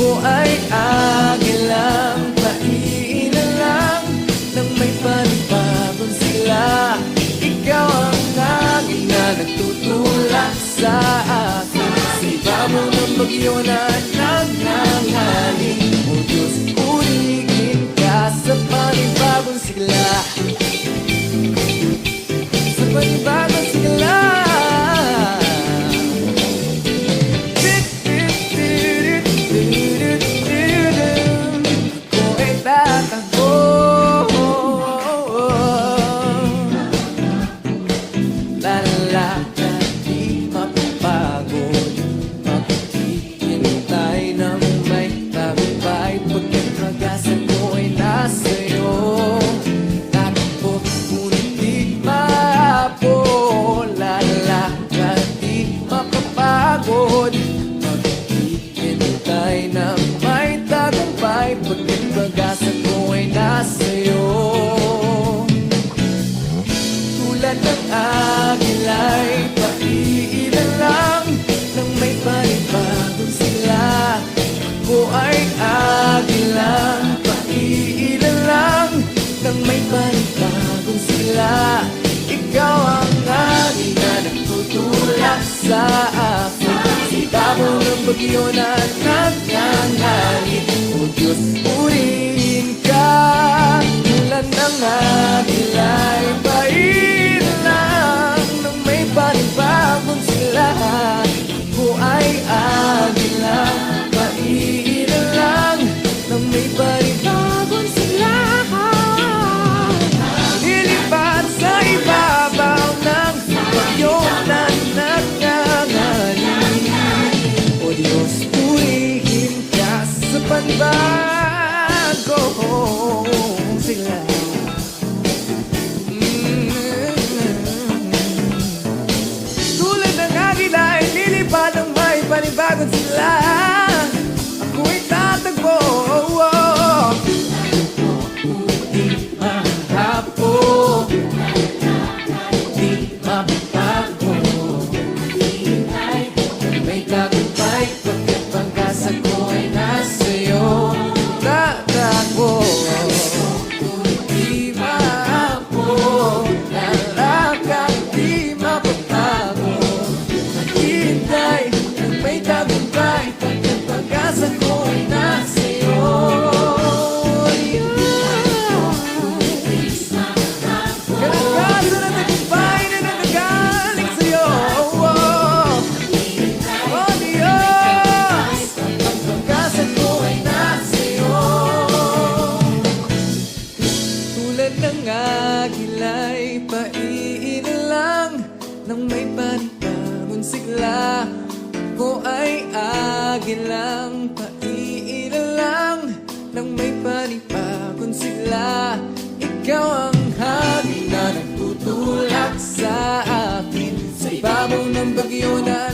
ko ay akin lang Naiinalang nang may panibagong sila. Ikaw ang akin na nagtutulak sa akin. Sipa mo ng bagyo na nagnangaling panibagong sila Ikaw ang amin na nagtutulak sa akin Sa damo ng bagyo na nagkanganin my Pagilay, paiinilang Nang may pantamon sigla. Ako ay agilang Paiinilang Nang may panipagong sigla. Ikaw ang hangin na nagtutulak sa akin. Sa ibabaw ng bagyo na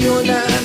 bagyo